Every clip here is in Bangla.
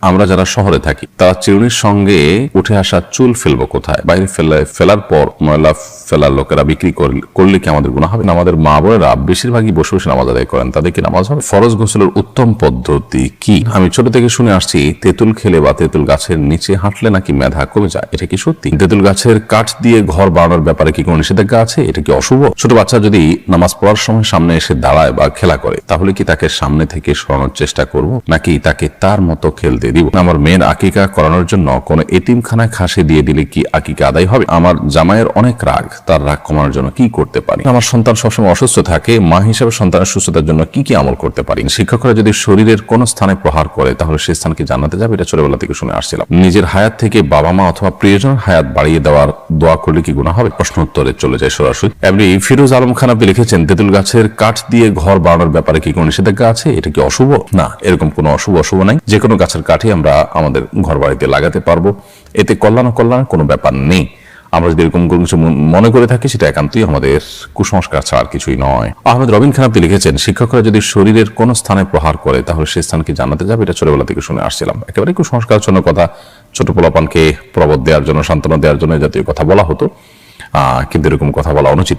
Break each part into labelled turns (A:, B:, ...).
A: আমরা যারা শহরে থাকি, তারা চিরুনির সঙ্গে উঠে আসা চুল ফেলব কোথায়? বাইরে ফেলে ফেলার পর ময়লা ফেলার লোকেরা বিক্রি করলে- কি আমাদের গুণা হবে? না, আমাদের মা বোনেরা বেশিরভাগই বসে বসে নামাজ আদায় করেন। তাদের কি নামাজ হবে? ফরজ গোসলের উত্তম পদ্ধতি কি? আমি ছোট থেকে শুনে আসছি, তেঁতুল খেলে বা তেঁতুল গাছের নিচে হাঁটলে নাকি মেধা কমে যায়? এটা কি সত্যি? তেঁতুল গাছের কাঠ দিয়ে ঘর বানানোর ব্যাপারে কি কোনো নিষেধাজ্ঞা আছে? এটা কি অশুভ? ছোট বাচ্চা যদি নামাজ পড়ার সময় সামনে এসে দাঁড়ায় বা খেলা করে, তাহলে কি তাকে সামনে থেকে সরানোর চেষ্টা করব? নাকি তাকে তার মতো খেলতে দিব? আমার মেয়ের আকিকা করানোর জন্য কোনো এতিমখানায় খাসে দিয়ে দিলে কি আকিকা আদায় হবে? আমার জামাইয়ের অনেক রাগ। তার রাগ কমানোর জন্য কি করতে পারি? আমার সন্তান সবসময় অসুস্থ থাকে মা হিসেবে সন্তানের সুস্থতার জন্য কি কি আমল করতে পারি? শিক্ষকরা যদি শরীরের কোন স্থানে প্রহার করে তাহলে সে স্থানকে জানাতে যাবে এটা ছোটবেলা থেকে শুনে আসছিলাম। নিজের হায়াত থেকে বাবা মা অথবা প্রিয়জনের হায়াত বাড়িয়ে দেওয়ার দোয়া করলে কি গুণা হবে? প্রশ্ন উত্তরে চলে যায় সরাসরি। এমনি ফিরোজ আলম খান আপনি লিখেছেন তেঁতুল গাছের কাঠ দিয়ে ঘর বানানোর ব্যাপারে কি কোনো নিষেধাজ্ঞা আছে? এটা কি অশুভ? না এরকম কোনো অশুভ অশুভ নাই। যে কোনো গাছের কাঠই আমরা আমাদের ঘর বাড়িতে লাগাতে পারব। এতে কল্যাণ কল্যাণ কোনো ব্যাপার নেই। আমরা যদি এরকম কোনো কিছু মনে করে থাকি, সেটা একান্তই আমাদের কুসংস্কার ছাড়া কিছুই নয়। আহমেদ রবিন খান, আপনি লিখেছেন, শিক্ষকরা যদি শরীরের কোনো স্থানে প্রহার করে, তাহলে সে স্থানকে জানাতে যাবে? এটা ছোটবেলা থেকে শুনে আসছিলাম। একেবারে কুসংস্কার জন্য কথা, ছোট পোলাপানকে প্রবদ দেওয়ার জন্য, সান্ত্বনা দেওয়ার জন্য জাতীয় কথা বলা হতো। কিন্তু এরকম কথা বলা অনুচিত।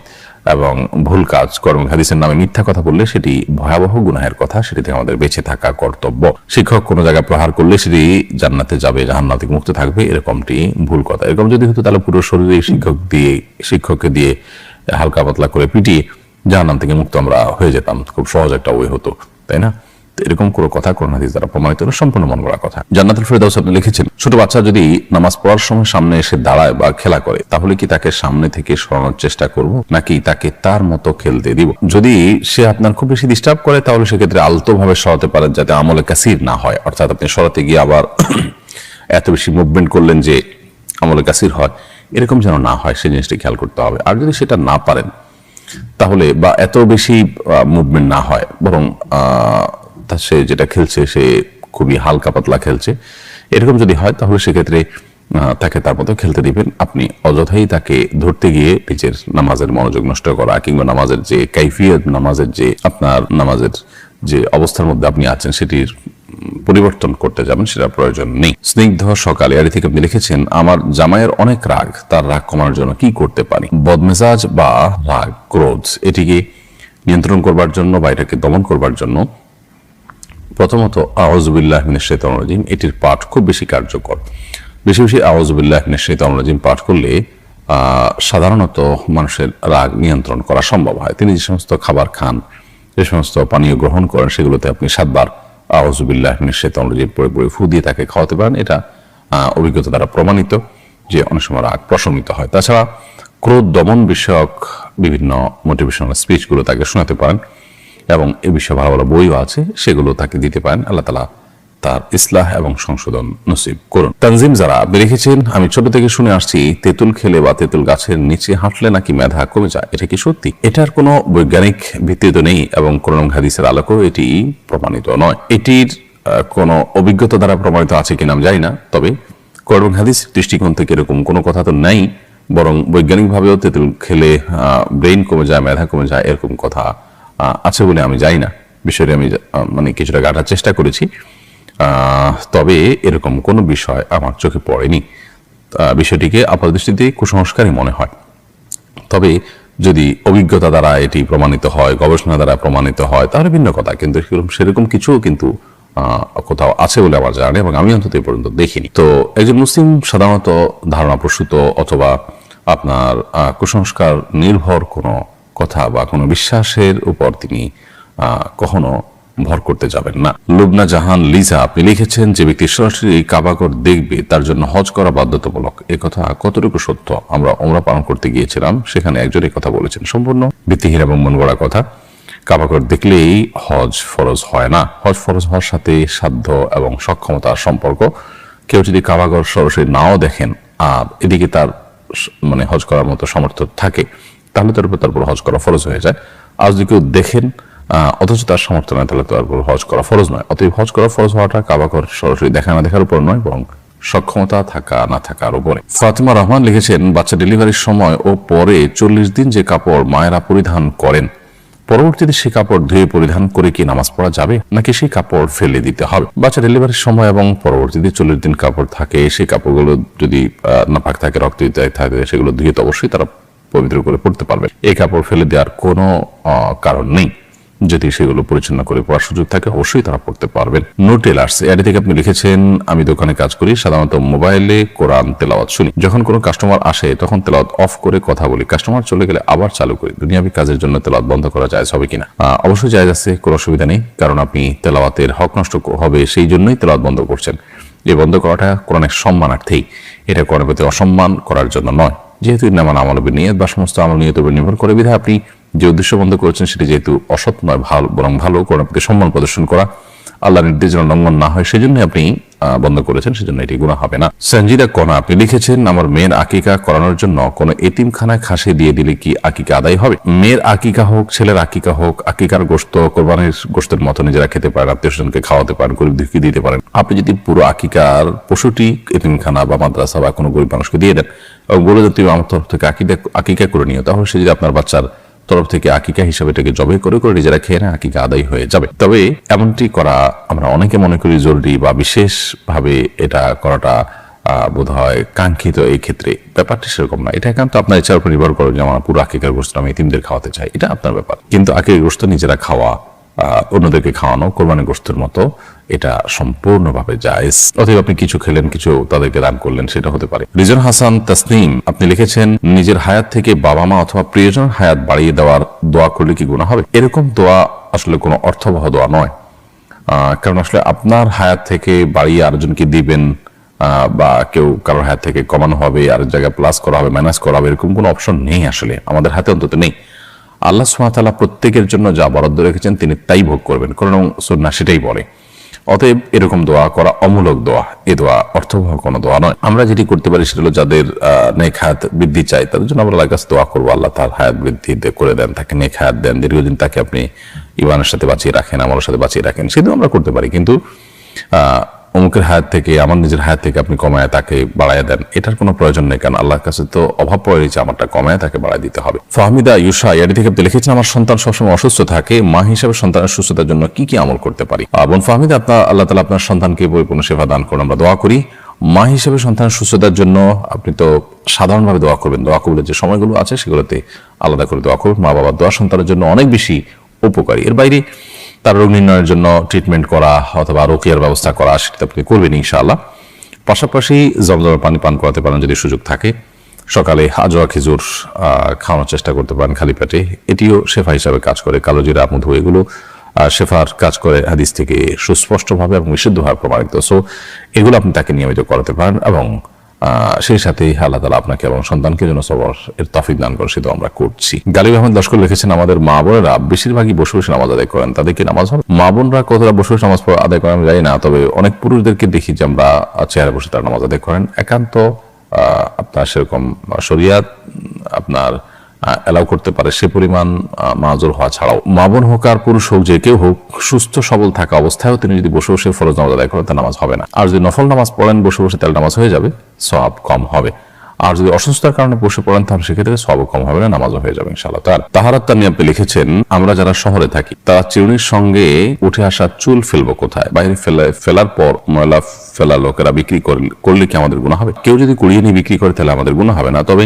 A: এবং ভুল কাজ কর্ম হাদিসের নামে মিথ্যা কথা বললে সেটি ভয়াবহ গুনাহের কথা, সেটি থেকে আমাদের বেঁচে থাকা কর্তব্য। শিক্ষক কোনো জায়গায় প্রহার করলে সেটি জান্নাতে যাবে, জাহান্নাত থেকে মুক্ত থাকবে, এরকমটি ভুল কথা। এরকম যদি হতো তাহলে পুরো শরীরে শিক্ষক দিয়ে, শিক্ষককে দিয়ে হালকা পাতলা করে পিটিয়ে জাহান্নাম থেকে মুক্ত আমরা হয়ে যেতাম। খুব সহজ একটা ওই হতো, তাই না? এরকম কোনো কথা কোরআন হাদিস দ্বারা প্রমাণিত হলো সম্পূর্ণ মন গড়া কথা। জান্নাতুল ফেরদাউস আপনি লিখেছেন, ছোট বাচ্চা যদি নামাজ পড়ার সময় সামনে এসে দাঁড়ায় বা খেলা করে, তাহলে কি তাকে সামনে থেকে সরানোর চেষ্টা করব, নাকি তাকে তার মতো খেলতে দিব? যদি সে আপনার খুব বেশি ডিস্টার্ব করে, তাহলে সেক্ষেত্রে আলতো ভাবে সরাতে পারেন যাতে আমলে কাসির না হয়। অর্থাৎ আপনি সরাতে গিয়ে আবার এত বেশি মুভমেন্ট করলেন যে আমলে কাসির হয়। এরকম যেন না হয়, সেই জিনিসটি খেয়াল করতে হবে। আর যদি সেটা না পারেন, তাহলে বা এত বেশি মুভমেন্ট না হয়, বরং তা সে যেটা খেলছে, সে খুবই হালকা পাতলা খেলছে। এরকম যদি হয়, তাহলে সেক্ষেত্রে তাকে তার মতো খেলতে দিবেন। আপনি অযথাই তাকে ধরতে গিয়ে নিজের নামাজের মনোযোগ নষ্ট করা, কিংবা নামাজের যে কাইফিয়ত, নামাজের যে আপনার নামাজের যে অবস্থার মধ্যে আপনি আছেন, সেটির পরিবর্তন করতে যাবেন, সেটা প্রয়োজন নেই। স্নিগ্ধ সকালে, আরি থেকে আপনি লিখেছেন, আমার জামাইয়ের অনেক রাগ, তার রাগ কমানোর জন্য কি করতে পারি? বদমেজাজ বা রাগ, ক্রোধ, এটিকে নিয়ন্ত্রণ করবার জন্য বা এটাকে দমন করবার জন্য প্রথমত আওয়াজুবিল্লাহ মিনাশ রাজিম, এটির পাঠ খুব বেশি কার্যকর। বেশি বেশি আওয়াজুবিল্লাহ মিনাশ রাজিম পাঠ করলে সাধারণত মানুষের রাগ নিয়ন্ত্রণ করা সম্ভব হয়। তিনি যে সমস্ত খাবার খান, যে সমস্ত পানীয় গ্রহণ করেন, সেগুলোতে আপনি সাতবার আওয়াজুবিল্লাহ মিনাশ রাজিম পরে পরে ফু দিয়ে তাকে খাওয়াতে পারেন। এটা অভিজ্ঞতা দ্বারা প্রমাণিত যে অনেক সময় রাগ প্রশমিত হয়। তাছাড়া ক্রোধ দমন বিষয়ক বিভিন্ন মোটিভেশনাল স্পিচগুলো তাকে শোনাতে পারেন। এবং এ বিষয়ে ভালো ভালো বইও আছে, সেগুলো তাকে দিতে পারেন। আল্লাহ তালা তার ইসলাহ এবং সংশোধন নসিব করুন। তানজিম যারা লিখেছেন আমি ছোট থেকে শুনে আসছি, তেঁতুল খেলে বা তেঁতুল গাছের নিচে হাঁটলে নাকি মেধা কমে যায়? এটা কি সত্যি? এটার কোনো বৈজ্ঞানিক ভিত্তি তো নেই এবং কোন হাদিসের আলোকেও এটি প্রমাণিত নয়। এটির কোনো অভিজ্ঞতা দ্বারা প্রমাণিত আছে কিনা আমি জানি না, তবে কোরআন হাদিস দৃষ্টিকোণ থেকে এরকম কোনো কথা তো নেই, বরং বৈজ্ঞানিকভাবেও তেঁতুল খেলে ব্রেইন কমে যায়, মেধা কমে যায়, এরকম কথা আছে বলে আমি জানি না। বিষয়টি আমি মানে কিছুটা গাটার চেষ্টা করেছি। তবে এরকম কোনো বিষয় আমার চোখে পড়েনি। বিষয়টিকে আপাত দৃষ্টিতে কুসংস্কারই মনে হয়। তবে যদি অভিজ্ঞতা দ্বারা এটি প্রমাণিত হয়, গবেষণা দ্বারা প্রমাণিত হয়, তাহলে ভিন্ন কথা। কিন্তু সেরকম- কিছু কিন্তু কোথাও আছে বলে আমার জানি এবং আমি অন্তত এই পর্যন্ত দেখিনি। তো একজন মুসলিম সাধারণত ধারণা প্রসূত অথবা আপনার কুসংস্কার নির্ভর কোনো কথা বা কোনো বিশ্বাসের উপর তিনি কখনো ভর করতে যাবেন না। লুবনা জাহান লিজা, আপনি লিখেছেন যে ব্যক্তি সরাসরি কাবাগর দেখবে, তার জন্য হজ করা বাধ্যতামূলক। কথা কতটুকু সত্য? আমরা ওমরা পালন করতে গিয়েছিলাম, সেখানে একজন কথা বলেছেন। সম্পূর্ণ ভিত্তিহীন এবং মন গড়া কথা। কাবাগর দেখলেই হজ ফরজ হয় না। হজ ফরজ হওয়ার সাথে সাধ্য এবং সক্ষমতার সম্পর্ক। কেউ যদি কাবাগর সরাসরি নাও দেখেন, আর এদিকে তার মানে হজ করার মতো সমর্থ থাকে তাহলে তার উপর তার উপর হজ করা ফরজ হয়ে যায়। আর যদি কেউ দেখেন অথচ তার সামর্থ্য নয় তাহলে তার উপর হজ করা ফরজ নয়। অতএব হজ করা ফরজ হওয়াটা কাবাকর সরাসরি দেখা না দেখার উপর নয়, বরং সক্ষমতা থাকা, না থাকার উপরে। ফাতিমা রহমান লিখেছেন, বাচ্চা ডেলিভারির সময় ও পরে চল্লিশ দিন যে কাপড় মায়েরা পরিধান করেন, পরবর্তীতে সেই কাপড় ধুয়ে পরিধান করে কি নামাজ পড়া যাবে, নাকি সেই কাপড় ফেলে দিতে হবে? বাচ্চা ডেলিভারির সময় এবং পরবর্তীতে চল্লিশ দিন কাপড় থাকে সেই কাপড়গুলো যদি নাপাক থাকে, রক্ত ইত্যাদি থাকে, সেগুলো ধুয়ে তো অবশ্যই তারা পবিত্র করে পড়তে পারবে। এই কাপড় ফেলে দেওয়ার কোনো কারণ নেই। যদি সেগুলো পরিচ্ছন্ন করে পড়ার সুযোগ থাকে, অবশ্যই তারা পড়তে পারবেন। নো টেলার্স এডি থেকে আপনি লিখেছেন, আমি দোকানে কাজ করি, সাধারণত মোবাইলে কোরআন তেলাওয়াত শুনি। যখন কোনো কাস্টমার আসে, তখন তেলাওয়াত অফ করে কথা বলি। কাস্টমার চলে গেলে আবার চালু করি। দুনিয়াবি কাজের জন্য তেলাওয়াত বন্ধ করা যায় হবে কিনা? অবশ্যই জায়জ আছে, কোনো অসুবিধা নেই। কারণ আপনি তেলাওয়াতের হক নষ্ট হবে, সেই জন্যই তেলাওয়াত বন্ধ করছেন। এই বন্ধ করাটা কোরআনের সম্মানার্থেই। এটা কোরআনের প্রতি অসম্মান করার জন্য নয়। যেহেতু নামান আমল নিয়ত বা সমস্ত আমল নিয়ত উপর নির্ভর করে বিধায় আপনি যে উদ্দেশ্য বন্ধ করেছেন সেটি যেহেতু অসৎ নয়, ভালো বরং ভালো কোরআনের প্রতি সম্মান প্রদর্শন করা আল্লাহ নির্দেশ লঙ্ঘন না হয় সেজন্য আপনি বন্ধ করেছেন, সেজন্য এটি গুণা হবে না। সঞ্জিদা কণা, আপনি লিখেছেন, আমার মেয়ের আকিকা করানোর জন্য কোনো এতিমখানায় খাসি দিয়ে দিলে কি আকিকা আদায় হবে? মেয়ের আকিকা হোক, ছেলের আকিকা হোক, আকিকার গোস্ত কোরবানির গোস্তের মতো নিজেরা খেতে পারেন, আত্মীয় স্বজনকে খাওয়াতে পারেন, গরিব দুঃখী দিতে পারেন। আপনি যদি পুরো আকিকার পশুটি এতিমখানা বা মাদ্রাসা বা কোনো গরিব মানুষকে দিয়ে দেন বলে দেন, তুমি আমার তরফ থেকে আকিকা আকিকা করে নিও। তাহলে সে যদি আপনার বাচ্চার তরফ থেকে আকিকা হিসাবে এটাকে জবে করে করে নিজেরা খেয়ে না আকিকা আদায় হয়ে যাবে। তবে এমনটি করা আমরা অনেকে মনে করি জরুরি বা বিশেষভাবে এটা করাটা বোধ হয় কাঙ্ক্ষিত এই ক্ষেত্রে। ব্যাপারটা সেরকম না। এটা একান্ত আপনার ইচ্ছার উপর নির্ভর করে যে আমার পুরো আকিকার গোস্ত আমি এতিমদের খাওয়াতে চাই। এটা আপনার ব্যাপার। কিন্তু আকিকার গোস্ত নিজেরা খাওয়া অন্যদেরকে খাওয়ানো কোরবানি গোস্তের মতো, এটা সম্পূর্ণভাবে জায়েজ। অতএব আপনি কিছু খেলেন, কিছু তাদেরকে দান করলেন, সেটা হতে পারে। রিজন হাসান তাসনিম, আপনি লিখেছেন, নিজের হায়াত থেকে বাবা মা অথবা প্রিয়জন হায়াত বাড়িয়ে দেওয়ার দোয়া করলে কি গুণা হবে? এরকম দোয়া আসলে কোনো অর্থবহ দোয়া নয়। কারণ আসলে আপনার হায়াত থেকে বাড়িয়ে আরেকজনকে দিবেন বা কেউ কারোর হায়াত থেকে কমানো হবে আর জায়গায় প্লাস করা হবে মাইনাস করা হবে, এরকম কোনো অপশন নেই আসলে। আমাদের হাতে অন্তত নেই। আল্লাহ সুমাতালা প্রত্যেকের জন্য যা বরাদ্দ রেখেছেন তিনি তাই ভোগ করবেন। কারণ সন্না সেটাই বলে। অতএব এরকম দোয়া করা অমূলক দোয়া। এ দোয়া অর্থবহ কোনো দোয়া নয়। আমরা যেটি করতে পারি সেটা হলো যাদের হায়াত বৃদ্ধি চাই তাদের জন্য আমরা আল্লাহর কাছে দোয়া করব। আল্লাহ তার হায়াত বৃদ্ধি করে দেন, তাকে নেক হায়াত দেন। দীর্ঘদিন তাকে আপনি ইমানের সাথে বাঁচিয়ে রাখেন আমার সাথে বাঁচিয়ে রাখেন, সেটাও আমরা করতে পারি। কিন্তু অমুকের হায়াত থেকে, আমার নিজের হায়াত থেকে আপনি কমায় তাকে বাড়ায় দেন। এটার কোনো প্রয়োজন নেই, কারণ আল্লাহর কাছে তো অভাব পড়ে রয়েছে, আমারটা কমায় তাকে বাড়ায় দিতে হবে। ফাহমিদা ইউসা এটি থেকে আপনি লিখেছেন, আমার সন্তান সবসময় অসুস্থ থাকে, মা হিসেবে সন্তানের সুস্থতার জন্য কি কি আমল করতে পারি? বোন ফাহমিদা আপনার আল্লাহ তালা আপনার সন্তানকে পরিপূর্ণ সেবা দান করুন, আমরা দোয়া করি। মা হিসেবে সন্তানের সুস্থতার জন্য আপনি তো সাধারণভাবে দোয়া করবেন। দোয়া কবুলের যে সময়গুলো আছে, সেগুলোতে আলাদা করে দোয়া করবেন মা বাবার দোয়া সন্তানের জন্য অনেক বেশি উপকারী। এর বাইরে তার রোগ নির্ণয়ের জন্য ট্রিটমেন্ট করা অথবা রোকিয়ার ব্যবস্থা করা সেটা আপনি করবেন ইনশাআল্লাহ। পাশাপাশি জমজমের পানি পান করাতে পারেন যদি সুযোগ থাকে। সকালে হাজোয়া খেজুর খাওয়ানোর চেষ্টা করতে পারেন খালি পেটে। এটিও শেফা হিসাবে কাজ করে। কালো জিরা, মধু এগুলো শেফার কাজ করে হাদিস থেকে সুস্পষ্টভাবে এবং বিশুদ্ধভাবে প্রমাণিত। সো এগুলো আপনি তাকে নিয়মিত করাতে পারেন এবং সেই সাথে আল্লাহ তালা আপনাকে এবং সন্তানকে যেন সবার এর তফিক দান করে সেটা আমরা করছি। গালিব আহমেদ লস্কর লিখেছেন, আমাদের মা বোনেরা বেশিরভাগই বসে বসে নামাজ আদায় করেন। তাদেরকে নামাজ হবে? মা বোনরা কতটা বসে বসে নামাজ আদায় করেন জানি না, তবে অনেক পুরুষদেরকে দেখি যে আমরা চেয়ারে বসে তারা নামাজ আদায় করেন। একান্ত আপনার সেরকম শরিয়াত, আপনার এলাও করতে পারে। সে পরিমাণ মাজুর হওয়া ছাড়াও। মা বোন হোক আর পুরুষ হোক, যে কেউ হোক, সুস্থ সবল থাকা অবস্থায়ও তিনি যদি বসে বসে ফরজ নামাজ আদায় করেন তার নামাজ হবে না। আর যদি নফল নামাজ পড়েন, বসে বসে তাহলে নামাজ হয়ে যাবে সব কম হবে। আর যদি অসুস্থতার কারণে বসে পড়েন, তাহলে সেক্ষেত্রে সব কম হবে না, নামাজও হয়ে যাবে ইনশাআল্লাহ। তার তাহারাত তানি আপনি লিখেছেন, আমরা যারা শহরে থাকি, তারা চিরুনির সঙ্গে উঠে আসা চুল ফেলব কোথায়? বাইরে ফেলে, ফেলার পর ময়লা ফেলা লোকেরা বিক্রি করলে কি আমাদের গুণা হবে? কেউ যদি কুড়িয়ে নিয়ে বিক্রি করে, তাহলে আমাদের গুণা হবে না। তবে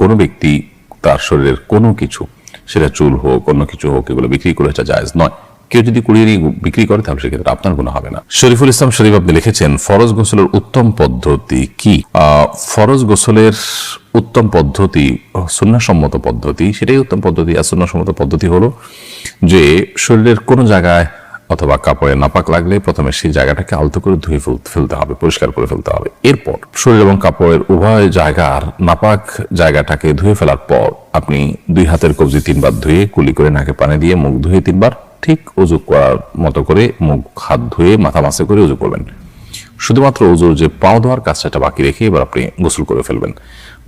A: কোনো ব্যক্তি তার শরীরের কোনো কিছু, সেটা চুল হোক, অন্য কিছু হোক, এগুলো বিক্রি করে এটা জায়েজ নয়। কেউ যদি কুড়িয়ে বিক্রি করে, তাহলে সেক্ষেত্রে আপনার কোনো হবে না। শরীফুল ইসলাম শরীফ আপনি লিখেছেন, ফরজ গোসলের উত্তম পদ্ধতি কি? ফরজ গোসলের উত্তম পদ্ধতি, সুন্নাসম্মত পদ্ধতি, সেটাই উত্তম পদ্ধতি। আর সুন্নাসম্মত পদ্ধতি হলো যে, শরীরের কোনো জায়গায় অথবা কাপড়ে নাপাক লাগলে প্রথমে সেই জায়গাটাকে আলতো করে ধুয়ে ফেল- ফেলতে হবে, পরিষ্কার করে ফেলতে হবে। এরপর শরীর এবং কাপড়ের উভয় জায়গার নাপাক জায়গাটাকে ধুয়ে ফেলার পর আপনি দুই হাতের কবজি তিনবার ধুয়ে কুলি করে নাকে পানি দিয়ে মুখ ধুয়ে তিনবার ঠিক উজু করার মতো করে মুখ, হাত ধুয়ে মাথা মাসে করে উজু করবেন। শুধুমাত্র উজুর যে পাও দেওয়ার কাজটা এটা বাকি রেখে এবার আপনি গোসল করে ফেলবেন।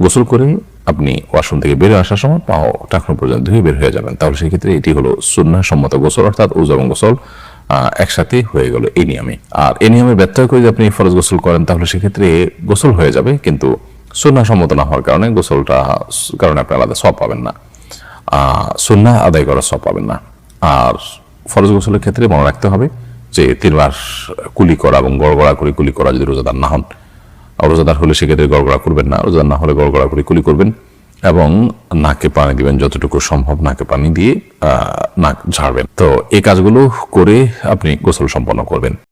A: গোসল করে আপনি ওয়াশরুম থেকে বের আসার সময় পাও টাকনো পর্যন্ত ধুয়ে বের হয়ে যাবেন। তাহলে সেক্ষেত্রে এটি হলো সুন্না সম্মত গোসল, অর্থাৎ উজু এবং গোসল। একসাথে হয়ে গেল এই নিয়মে। আর এই নিয়মে ব্যত্যয় করে যদি আপনি ফরজ গোসল করেন, তাহলে সেক্ষেত্রে গোসল হয়ে যাবে, কিন্তু সুন্না সম্মত না হওয়ার কারণে গোসলটা কারণে আপনি আলাদা সব পাবেন না। সুন্না আদায় করার সব পাবেন না। আর ফরজ গোসলের ক্ষেত্রে মনে রাখতে হবে যে তিনবার কুলি করা এবং গড়গড়া করে কুলি করা যদি রোজাদার না হন রোজাদার হলে সেক্ষেত্রে গড়গড়া করবেন না। রোজাদার না হলে গড়গড়া করে কুলি করবেন। এবং নাকে পানি দিবেন, যতটুকু সম্ভব নাকে পানি দিয়ে নাক ঝাড়বেন। তো এই কাজগুলো করে আপনি গোসল সম্পন্ন করবেন।